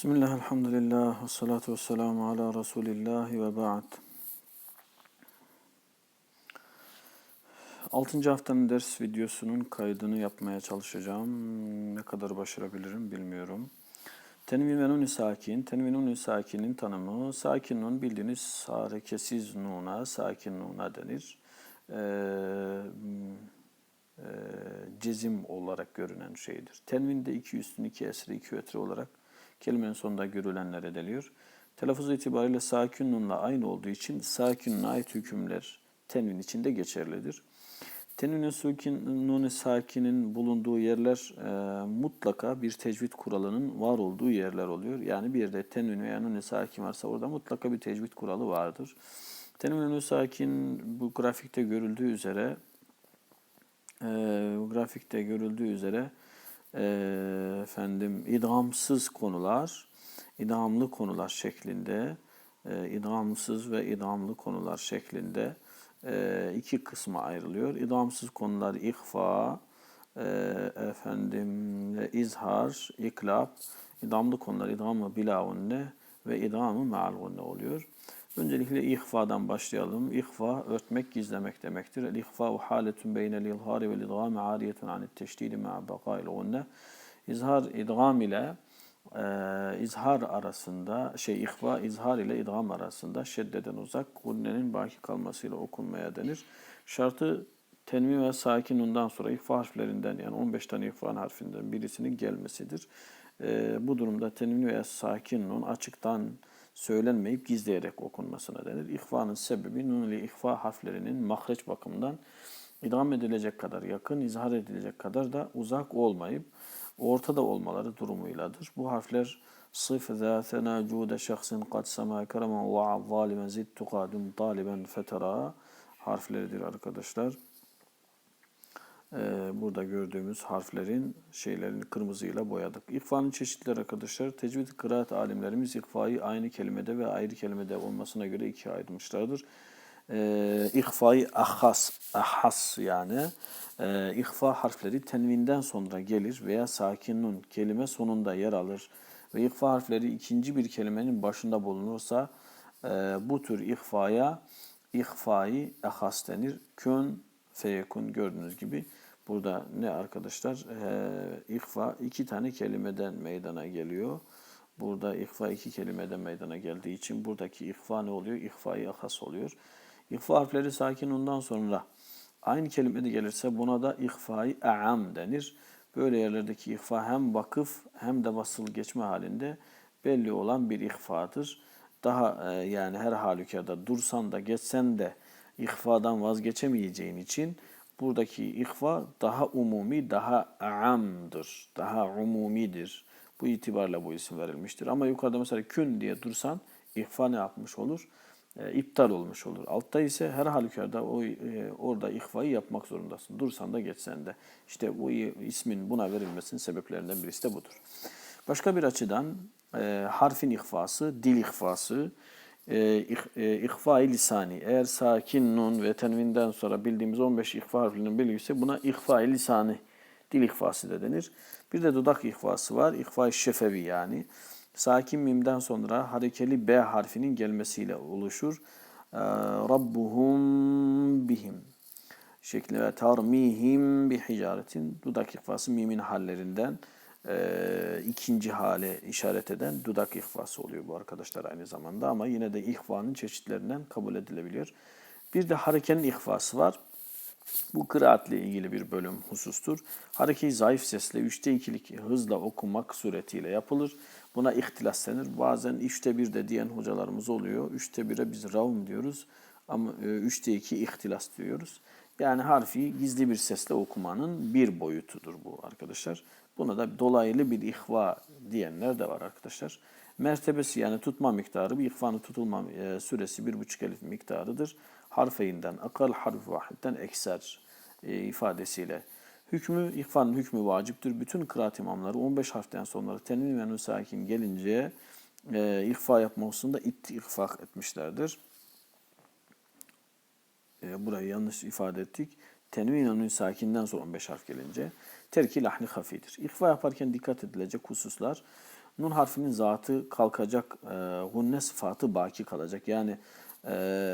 Bismillah, elhamdülillah, ve salatu ve selamu ala Resulillah ve ba'd. Altıncı haftanın ders videosunun kaydını yapmaya çalışacağım. Ne kadar başarabilirim bilmiyorum. Tenvin ve nun sakin. Tenvin nun sakinin tanımı. Sakin nun bildiğiniz hareketsiz nuna, sakin nuna denir. Ee, e, cezim olarak görünen şeydir. Tenvinde iki üstün, iki esri, iki ötre olarak kelimenin sonunda görülenler ediliyor. Telaffuz itibariyle sakin nunla aynı olduğu için sakin ait hükümler tenvin içinde geçerlidir. Tenvin sakin nun sakinin bulunduğu yerler e, mutlaka bir tecvid kuralının var olduğu yerler oluyor. Yani bir yerde tenvin veya nun sakin varsa orada mutlaka bir tecvid kuralı vardır. Tenvin nun sakin bu grafikte görüldüğü üzere e, grafikte görüldüğü üzere efendim idgamsız konular, idamlı konular şeklinde, e, idgamsız ve idamlı konular şeklinde e, iki kısma ayrılıyor. İdamsız konular ihfa, e, efendim izhar, iklab, idamlı konular idamı bilavunne ve idamı ma'algunne oluyor. Öncelikle ihfadan başlayalım. İhfa örtmek, gizlemek demektir. El ihfa haletun beynel ilhari ve idgam ariyetun anit teşdidi ma'a baqa'il gunne. İzhar idgam ile e, izhar arasında şey ihfa izhar ile idgam arasında şeddeden uzak gunnenin baki kalmasıyla okunmaya denir. Şartı tenvi ve sakin ondan sonra ihfa harflerinden yani 15 tane ihfa harfinden birisinin gelmesidir. E, bu durumda tenvi veya sakin nun açıktan söylenmeyip gizleyerek okunmasına denir. İhvanın sebebi nun ile ihfa harflerinin mahreç bakımından idam edilecek kadar yakın, izhar edilecek kadar da uzak olmayıp ortada olmaları durumuyladır. Bu harfler sıf zâtena cûde şahsin kad semâ keremen ve zâlimen zittu kâdum taliben fetera harfleridir arkadaşlar. Ee, burada gördüğümüz harflerin şeylerini kırmızıyla boyadık. İhfanın çeşitleri arkadaşlar. Tecvid kıraat alimlerimiz ihfayı aynı kelimede ve ayrı kelimede olmasına göre ikiye ayırmışlardır. Ee, ahas, ahas yani e, ihfa harfleri tenvinden sonra gelir veya sakin nun kelime sonunda yer alır ve ihfa harfleri ikinci bir kelimenin başında bulunursa e, bu tür ihfaya ihfayı ahas denir. Kün feyekun gördüğünüz gibi burada ne arkadaşlar? E, ihfa iki tane kelimeden meydana geliyor. Burada ihfa iki kelimeden meydana geldiği için buradaki ihfa ne oluyor? İhfayı ahas oluyor. İhfa harfleri sakin ondan sonra aynı kelimede gelirse buna da ihfai a'am denir. Böyle yerlerdeki ihfa hem vakıf hem de basılı geçme halinde belli olan bir ihfadır. Daha e, yani her halükarda dursan da geçsen de ihfadan vazgeçemeyeceğin için buradaki ihfa daha umumi, daha amdır, daha umumidir. Bu itibarla bu isim verilmiştir. Ama yukarıda mesela kün diye dursan ihfa ne yapmış olur? E, iptal olmuş olur. Altta ise her halükarda o e, orada ihfayı yapmak zorundasın. Dursan da geçsen de. İşte bu ismin buna verilmesinin sebeplerinden birisi de budur. Başka bir açıdan e, harfin ihfası, dil ihfası, e, e, ihfa-i lisani. Eğer sakin nun ve tenvinden sonra bildiğimiz 15 ihfa harfinin bilgisi buna ihfa-i lisani, dil ihfası da denir. Bir de dudak ihfası var. İhfa-i şefevi yani. Sakin mimden sonra harekeli B harfinin gelmesiyle oluşur. Ee, Rabbuhum bihim şekli ve tarmihim bi hicaretin dudak ihfası mimin hallerinden e, ikinci hale işaret eden dudak ihfası oluyor bu arkadaşlar aynı zamanda ama yine de ihvanın çeşitlerinden kabul edilebiliyor. Bir de harekenin ihfası var. Bu kıraatle ilgili bir bölüm husustur. Harekeyi zayıf sesle üçte ikilik hızla okumak suretiyle yapılır. Buna ihtilas denir. Bazen üçte bir de diyen hocalarımız oluyor. Üçte bire biz raum diyoruz ama e, üçte iki ihtilas diyoruz. Yani harfi gizli bir sesle okumanın bir boyutudur bu arkadaşlar. Buna da dolaylı bir ihva diyenler de var arkadaşlar. Mertebesi yani tutma miktarı bir ihvanın tutulma e, süresi bir buçuk elif miktarıdır. Harfeyinden akal harf vahitten ekser e, ifadesiyle. Hükmü, ihfanın hükmü vaciptir. Bütün kıraat imamları 15 harften sonra tenvin ve nusakin gelince e, ihfa yapma hususunda ittifak etmişlerdir. E, burayı yanlış ifade ettik. Tenvin ve sakinden sonra 15 harf gelince terki lahni hafidir. İhfa yaparken dikkat edilecek hususlar nun harfinin zatı kalkacak, e, gunne sıfatı baki kalacak. Yani e,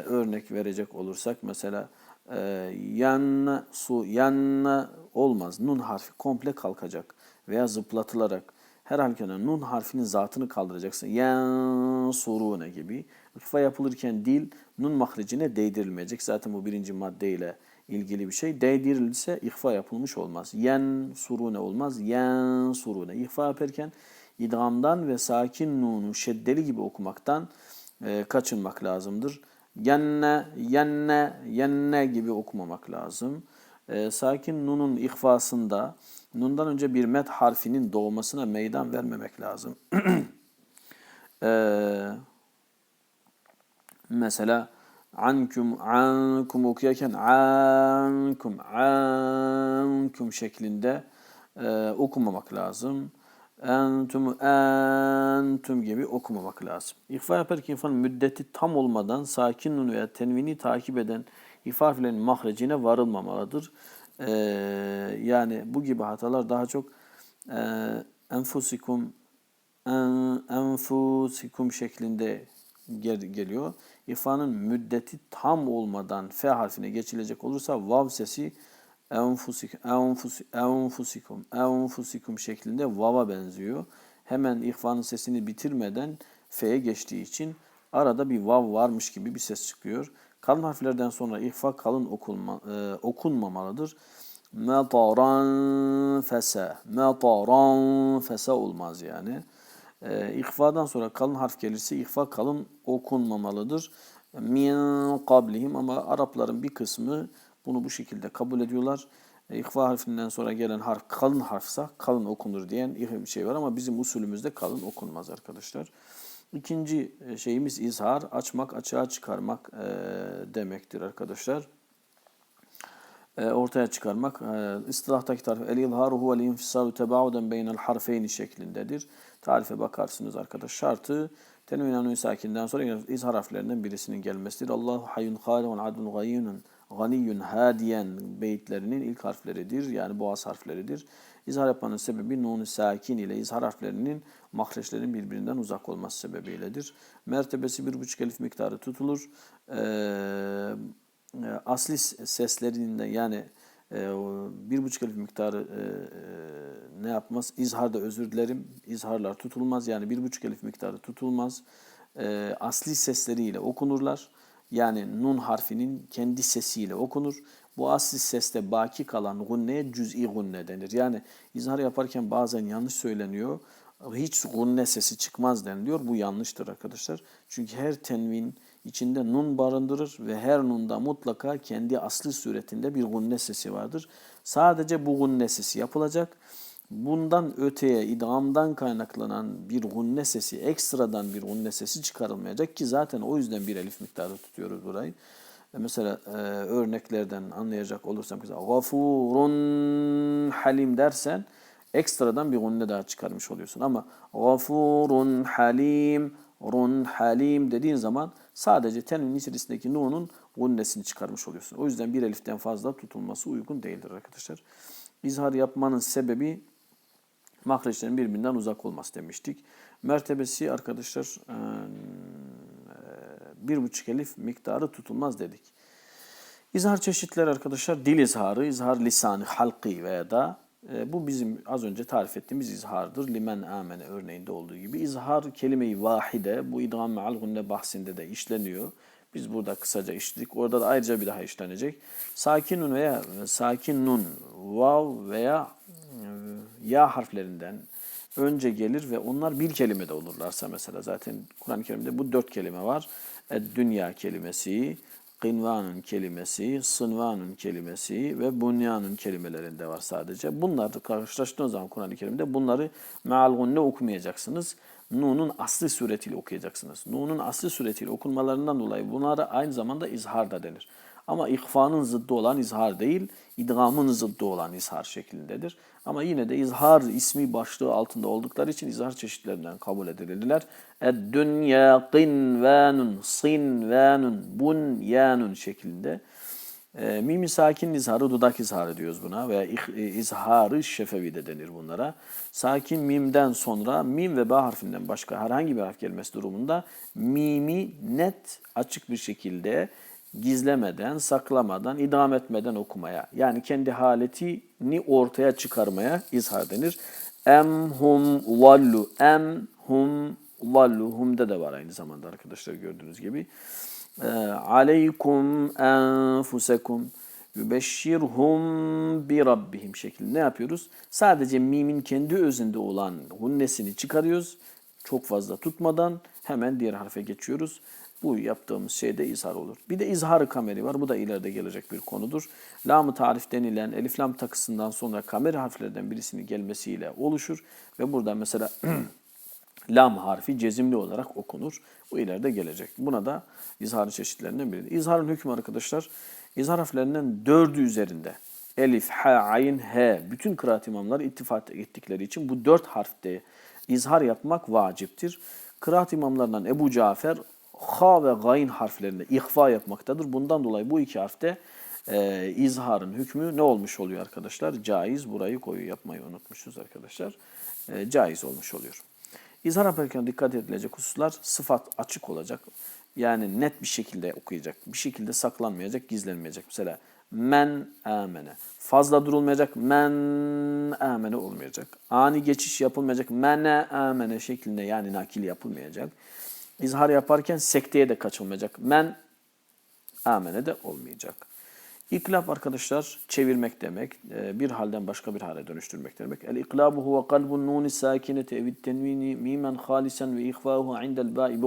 örnek verecek olursak mesela e, yanna su yanna olmaz. Nun harfi komple kalkacak veya zıplatılarak her halükarda nun harfinin zatını kaldıracaksın. Yansurune gibi. İkfa yapılırken dil nun mahrecine değdirilmeyecek. Zaten bu birinci maddeyle ilgili bir şey. Değdirilirse ihfa yapılmış olmaz. Yen surune olmaz. Yen surune. İhfa yaparken idgamdan ve sakin nunu şeddeli gibi okumaktan e, kaçınmak lazımdır. Yenne, yenne, yenne gibi okumamak lazım. E, sakin nunun ihfasında nundan önce bir met harfinin doğmasına meydan vermemek lazım. e, mesela ankum ankum okuyarken ankum ankum şeklinde e, okumamak lazım. Entum entum gibi okumamak lazım. İhfa yaparken ifanın müddeti tam olmadan sakin nun veya tenvini takip eden ifa harflerinin mahrecine varılmamalıdır. Ee, yani bu gibi hatalar daha çok e, enfusikum en, enfusikum şeklinde gel, geliyor. İfanın müddeti tam olmadan F harfine geçilecek olursa vav sesi enfusik, enfus, enfusikum, enfusikum şeklinde vava benziyor. Hemen ihfanın sesini bitirmeden F'ye geçtiği için arada bir vav varmış gibi bir ses çıkıyor. Kalın harflerden sonra ihfa kalın okunma, e, okunmamalıdır. Metaran fese, metaran fese olmaz yani. E, ihfadan sonra kalın harf gelirse ihfa kalın okunmamalıdır. Min kablihim ama Arapların bir kısmı bunu bu şekilde kabul ediyorlar. E, İhfa harfinden sonra gelen harf kalın harfsa kalın okunur diyen bir şey var ama bizim usulümüzde kalın okunmaz arkadaşlar. İkinci e, şeyimiz izhar, açmak, açığa çıkarmak e, demektir arkadaşlar. E, ortaya çıkarmak. E, istilahtaki tarif el izharu huvel infisalu tebauden beynel harfeyni şeklindedir. Tarife bakarsınız arkadaş. Şartı tenvin anun sakinden sonra izhar harflerinden birisinin gelmesidir. Allahu hayyun halihun adun gayyunun ganiyyun hadiyen beyitlerinin ilk harfleridir. Yani boğaz harfleridir. İzhar yapmanın sebebi nun sakin ile izhar harflerinin mahreçlerin birbirinden uzak olması sebebiyledir. Mertebesi bir buçuk elif miktarı tutulur. Ee, asli seslerinde yani e, bir buçuk elif miktarı e, ne yapmaz? İzharda özür dilerim. İzharlar tutulmaz. Yani bir buçuk elif miktarı tutulmaz. E, asli sesleriyle okunurlar. Yani nun harfinin kendi sesiyle okunur. Bu asli seste baki kalan gunneye cüz'i gunne denir. Yani izhar yaparken bazen yanlış söyleniyor. Hiç gunne sesi çıkmaz deniliyor. Bu yanlıştır arkadaşlar. Çünkü her tenvin içinde nun barındırır ve her nunda mutlaka kendi asli suretinde bir gunne sesi vardır. Sadece bu gunne sesi yapılacak. Bundan öteye idamdan kaynaklanan bir gunne sesi, ekstradan bir gunne sesi çıkarılmayacak ki zaten o yüzden bir elif miktarı tutuyoruz burayı. E, mesela e, örneklerden anlayacak olursam gafurun halim dersen ekstradan bir gunne daha çıkarmış oluyorsun. Ama gafurun halim, run halim dediğin zaman sadece tenvin içerisindeki nunun gunnesini çıkarmış oluyorsun. O yüzden bir eliften fazla tutulması uygun değildir arkadaşlar. İzhar yapmanın sebebi mahreçlerin birbirinden uzak olması demiştik. Mertebesi arkadaşlar bir buçuk elif miktarı tutulmaz dedik. İzhar çeşitleri arkadaşlar dil izharı, izhar lisanı, halki veya da bu bizim az önce tarif ettiğimiz izhardır. Limen amene örneğinde olduğu gibi. İzhar kelime-i vahide bu idgam me'al gunne bahsinde de işleniyor. Biz burada kısaca işledik. Orada da ayrıca bir daha işlenecek. Sakin nun veya sakin nun, vav veya ya harflerinden önce gelir ve onlar bir kelimede olurlarsa mesela zaten Kur'an-ı Kerim'de bu dört kelime var. Dünya kelimesi, Qinvanun kelimesi, sınvanun kelimesi ve bunyanun kelimelerinde var sadece. Bunlar karşılaştığınız zaman Kur'an-ı Kerim'de bunları meal gunne okumayacaksınız. Nun'un asli suretiyle okuyacaksınız. Nun'un asli suretiyle okunmalarından dolayı bunlara aynı zamanda izhar da denir. Ama ihfanın zıddı olan izhar değil, idgamın zıddı olan izhar şeklindedir. Ama yine de izhar ismi başlığı altında oldukları için izhar çeşitlerinden kabul edilirler. Ed-dünya qinvanun, sinvanun, bunyanun şeklinde E, mimi sakin izharı dudak izharı diyoruz buna veya e, izharı şefevi de denir bunlara. Sakin mimden sonra mim ve ba harfinden başka herhangi bir harf gelmesi durumunda mimi net açık bir şekilde gizlemeden, saklamadan, idam etmeden okumaya yani kendi haletini ortaya çıkarmaya izhar denir. Em hum vallu em hum vallu humda da var aynı zamanda arkadaşlar gördüğünüz gibi. Ee, aleykum enfusekum yübeşşirhum bi rabbihim şeklinde ne yapıyoruz? Sadece mimin kendi özünde olan hunnesini çıkarıyoruz. Çok fazla tutmadan hemen diğer harfe geçiyoruz. Bu yaptığımız şeyde izhar olur. Bir de izhar kameri var. Bu da ileride gelecek bir konudur. Lam-ı tarif denilen elif lam takısından sonra kameri harflerden birisinin gelmesiyle oluşur. Ve burada mesela lam harfi cezimli olarak okunur. Bu ileride gelecek. Buna da izharın çeşitlerinden biri. İzharın hükmü arkadaşlar, izhar harflerinden dördü üzerinde. Elif, ha, ayn, he. Bütün kıraat imamları ittifak ettikleri için bu dört harfte izhar yapmak vaciptir. Kıraat imamlarından Ebu Cafer, ha ve gayn harflerinde ihfa yapmaktadır. Bundan dolayı bu iki harfte e, izharın hükmü ne olmuş oluyor arkadaşlar? Caiz. Burayı koyu yapmayı unutmuşuz arkadaşlar. E, caiz olmuş oluyor. İzhar yaparken dikkat edilecek hususlar sıfat açık olacak. Yani net bir şekilde okuyacak. Bir şekilde saklanmayacak, gizlenmeyecek. Mesela men amene. Fazla durulmayacak. Men amene olmayacak. Ani geçiş yapılmayacak. Mene amene şeklinde yani nakil yapılmayacak. İzhar yaparken sekteye de kaçılmayacak. Men amene de olmayacak. İklab arkadaşlar çevirmek demek, e, bir halden başka bir hale dönüştürmek demek. El iklabu huve kalbun nuni sakineti evit tenvini mimen halisen ve ihfahu indel ba'i bi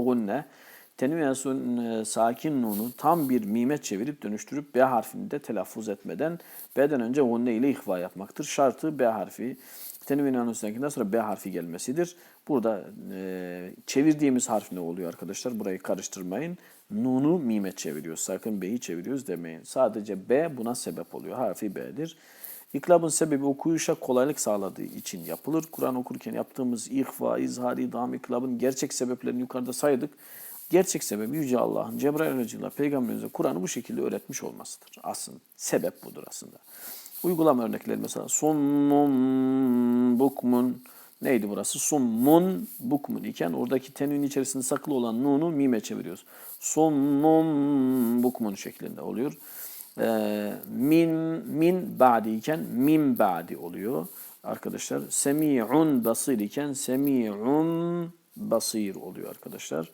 Tenviyasun e, sakin nunu tam bir mime çevirip dönüştürüp B harfini de telaffuz etmeden B'den önce gunne ile ihva yapmaktır. Şartı B harfi tenvin anonsundakinden sonra B harfi gelmesidir. Burada e, çevirdiğimiz harf ne oluyor arkadaşlar? Burayı karıştırmayın. Nun'u mime çeviriyoruz. Sakın B'yi çeviriyoruz demeyin. Sadece B buna sebep oluyor. Harfi B'dir. İklabın sebebi okuyuşa kolaylık sağladığı için yapılır. Kur'an okurken yaptığımız ihva, izhar, idam, iklabın gerçek sebeplerini yukarıda saydık. Gerçek sebebi Yüce Allah'ın Cebrail aracılığıyla peygamberimize Kur'an'ı bu şekilde öğretmiş olmasıdır. Aslında sebep budur aslında. Uygulama örnekleri mesela summun, bukmun, neydi burası? Summun, bukmun iken oradaki tenvin içerisinde saklı olan nunu mime çeviriyoruz. Summun, bukmun şeklinde oluyor. Ee, min, min ba'di iken min ba'di oluyor arkadaşlar. Semi'un basir iken semi'un basir oluyor arkadaşlar.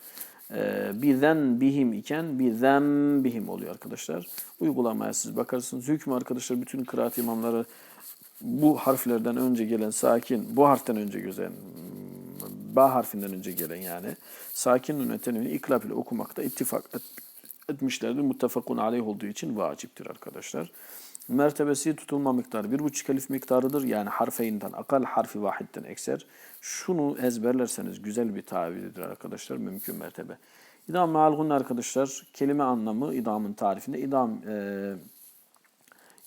Ee, bizen bihim iken bizen bihim oluyor arkadaşlar. Uygulamaya siz bakarsınız. Hükmü arkadaşlar bütün kıraat imamları bu harflerden önce gelen sakin, bu harften önce gelen, ba harfinden önce gelen yani sakin nünetenini iklab ile okumakta ittifak et, etmişlerdir. Muttefakun aleyh olduğu için vaciptir arkadaşlar. Mertebesi tutulma miktarı bir buçuk elif miktarıdır. Yani harfeyinden akal harfi vahitten ekser. Şunu ezberlerseniz güzel bir tabiridir arkadaşlar. Mümkün mertebe. İdam mealgun arkadaşlar kelime anlamı idamın tarifinde idam e,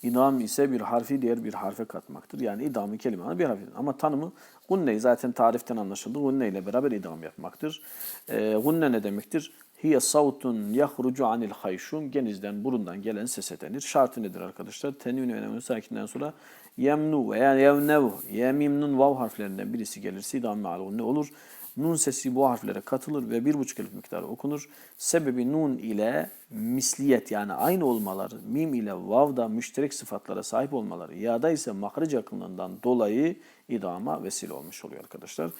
İdam ise bir harfi diğer bir harfe katmaktır. Yani idamı kelime bir harfi. Ama tanımı gunne zaten tariften anlaşıldı. Gunne ile beraber idam yapmaktır. E, gunne ne demektir? Hiye savtun yahrucu anil hayşum. Genizden, burundan gelen sese denir. Şartı nedir arkadaşlar? Tenvin ve nemün sakinden sonra yemnu veya yevnev, yemimnun vav harflerinden birisi gelirse idam me'al ne olur? Nun sesi bu harflere katılır ve bir buçuk elif miktarı okunur. Sebebi nun ile misliyet yani aynı olmaları, mim ile vav da müşterek sıfatlara sahip olmaları, ya da ise mahric yakınlığından dolayı idama vesile olmuş oluyor arkadaşlar.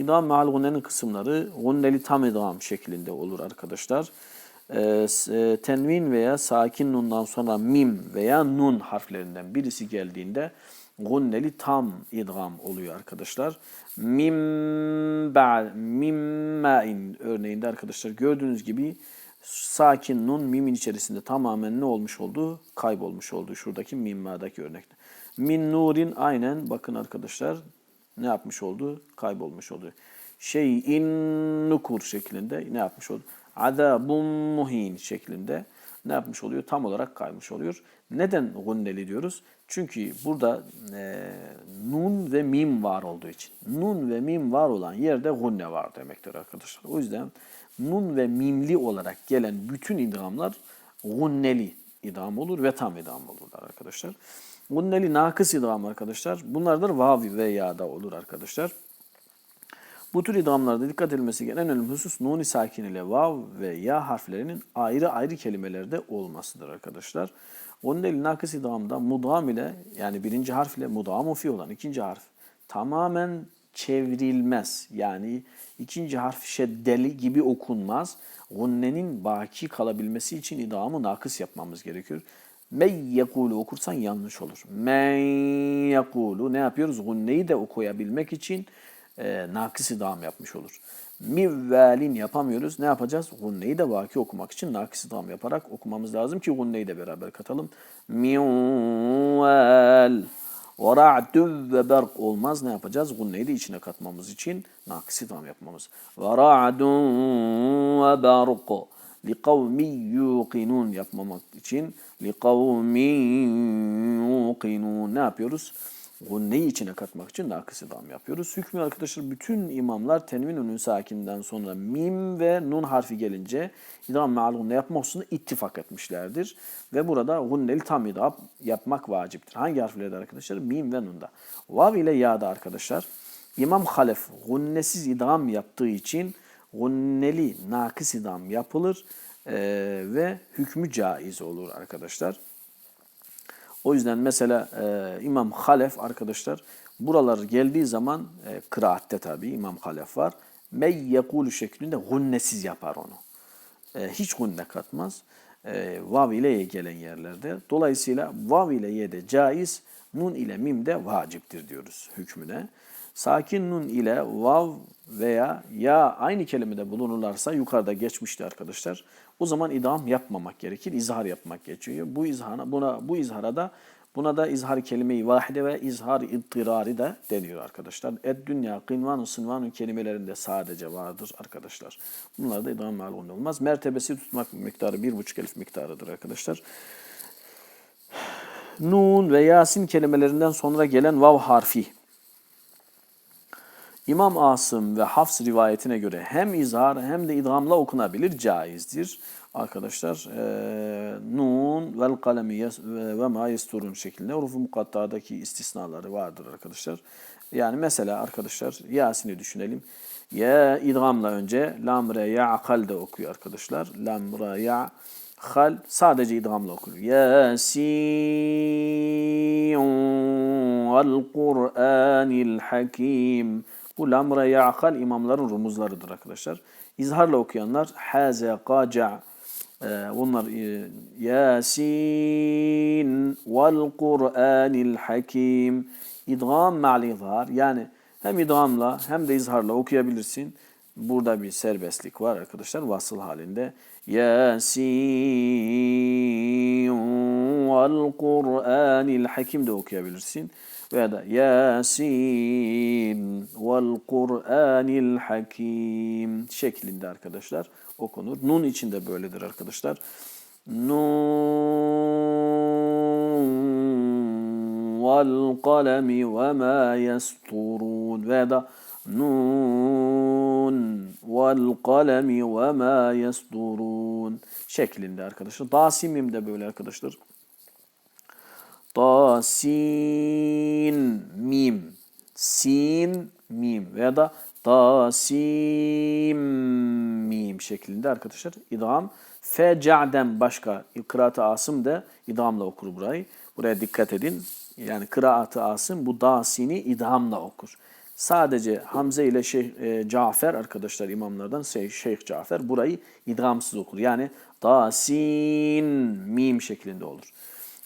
İdam meal gunnenin kısımları gunneli tam idam şeklinde olur arkadaşlar. Ee, e, tenvin veya sakin nundan sonra mim veya nun harflerinden birisi geldiğinde gunneli tam idgam oluyor arkadaşlar. Mim ba mim ma'in örneğinde arkadaşlar gördüğünüz gibi sakin nun mimin içerisinde tamamen ne olmuş oldu? Kaybolmuş oldu şuradaki mim ma'daki örnekte. Min nurin aynen bakın arkadaşlar ne yapmış oldu? Kaybolmuş oldu. Şeyin nukur şeklinde ne yapmış oldu? Azabun muhin şeklinde ne yapmış oluyor? Tam olarak kaymış oluyor. Neden gunneli diyoruz? Çünkü burada e, nun ve mim var olduğu için. Nun ve mim var olan yerde gunne var demektir arkadaşlar. O yüzden nun ve mimli olarak gelen bütün idgamlar gunneli idam olur ve tam idam olurlar arkadaşlar. Gunneli nakıs idam arkadaşlar. Bunlardır vavi ve ya'da olur arkadaşlar. Bu tür idgamlarda dikkat edilmesi gereken en önemli husus nuni sakin ile vav ve ya harflerinin ayrı ayrı kelimelerde olmasıdır arkadaşlar. Onun eli nakıs idgamda mudam ile yani birinci harf ile mudamu fi olan ikinci harf tamamen çevrilmez. Yani ikinci harf şeddeli gibi okunmaz. Gunnenin baki kalabilmesi için idamı nakıs yapmamız gerekiyor. Men yekulu okursan yanlış olur. Men yekulu ne yapıyoruz? Gunneyi de okuyabilmek için e, nakıs idam yapmış olur. Mivvelin yapamıyoruz. Ne yapacağız? Gunneyi de vaki okumak için nakıs idam yaparak okumamız lazım ki gunneyi de beraber katalım. Mivvel ve ve berk olmaz. Ne yapacağız? Gunneyi de içine katmamız için nakıs idam yapmamız. Ve ve berk li kavmi yuqinun yapmamak için li kavmi yuqinun ne yapıyoruz? Gunneyi içine katmak için nakıs idam yapıyoruz. Hükmü arkadaşlar bütün imamlar tenvin ünlü sakinden sonra mim ve nun harfi gelince idam me'al gunne yapma hususunda ittifak etmişlerdir. Ve burada gunneli tam idam yapmak vaciptir. Hangi harflerde arkadaşlar? Mim ve nunda. Vav ile ya'da arkadaşlar. İmam Halef gunnesiz idam yaptığı için gunneli nakıs idam yapılır eee, ve hükmü caiz olur arkadaşlar. O yüzden mesela e, İmam Halef arkadaşlar buralar geldiği zaman e, kıraatte tabi İmam Halef var. Mey yekulu şeklinde gunnesiz yapar onu. E, hiç gunne katmaz. E, vav ile ye gelen yerlerde. Dolayısıyla vav ile ye de caiz, nun ile mim de vaciptir diyoruz hükmüne. Sakin nun ile vav veya ya aynı kelimede bulunurlarsa yukarıda geçmişti arkadaşlar. O zaman idam yapmamak gerekir. izhar yapmak geçiyor. Bu izhara buna bu izhara da buna da izhar kelime-i vahide ve izhar ittirari de deniyor arkadaşlar. Ed dünya kınvanu sınvanu kelimelerinde sadece vardır arkadaşlar. Bunlar da idam malum olmaz. Mertebesi tutmak miktarı bir buçuk elif miktarıdır arkadaşlar. Nun ve Yasin kelimelerinden sonra gelen vav harfi İmam Asım ve Hafs rivayetine göre hem izhar hem de idgamla okunabilir, caizdir. Arkadaşlar e, nun vel kalemi yes- ve ma yesturun şeklinde hurufu mukatta'daki istisnaları vardır arkadaşlar. Yani mesela arkadaşlar Yasin'i düşünelim. Ya idgamla önce lam re ya akal de okuyor arkadaşlar. Lam re ya hal sadece idgamla okuyor. Yasin vel Kur'anil hakim. Bu lam re ya akal imamların rumuzlarıdır arkadaşlar. İzharla okuyanlar haze qaca ee, bunlar e, Yasin vel Kur'anil hakim idgam ma'al izhar yani hem idgamla hem de izharla okuyabilirsin. Burada bir serbestlik var arkadaşlar vasıl halinde. Yasin vel Kur'anil hakim de okuyabilirsin. Veya da Yasin vel Kur'anil hakim şeklinde arkadaşlar okunur. Nun için de böyledir arkadaşlar. Nun vel kalemi ve ma yesturun veya da Nun vel kalemi ve ma yesturun şeklinde arkadaşlar. Dasimim de böyle arkadaşlar. Ta, sin, mim. Sin, mim. Veya da ta, sim, mim şeklinde arkadaşlar. İdam. Feca'den başka kıraat-ı asım da idamla okur burayı. Buraya dikkat edin. Yani kıraat-ı asım bu dasini idamla okur. Sadece Hamze ile Şeyh e, Cafer arkadaşlar imamlardan Şeyh, Şeyh Cafer burayı idgamsız okur. Yani dasin mim şeklinde olur.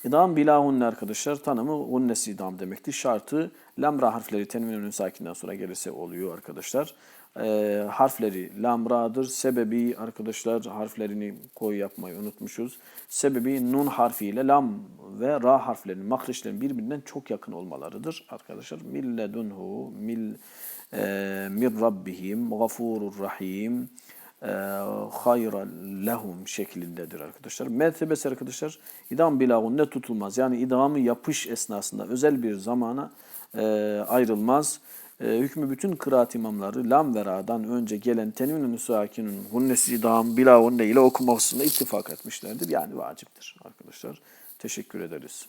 İdam bila hunne arkadaşlar tanımı hunnesi idam demektir. Şartı lamra harfleri tenvin önün sakinden sonra gelirse oluyor arkadaşlar. Ee, harfleri lamradır. Sebebi arkadaşlar harflerini koy yapmayı unutmuşuz. Sebebi nun harfiyle lam ve ra harflerinin mahreçlerin birbirinden çok yakın olmalarıdır arkadaşlar. Milledunhu mil e, min rabbihim gafurur rahim hayra lehum şeklindedir arkadaşlar. Mertebesi arkadaşlar idam bilagun ne tutulmaz. Yani idamı yapış esnasında özel bir zamana e, ayrılmaz. e, hükmü bütün kıraat imamları lam ve ra'dan önce gelen tenvin-i sakinun hunnesi idam bila hunne ile okumasında ittifak etmişlerdir. Yani vaciptir arkadaşlar. Teşekkür ederiz.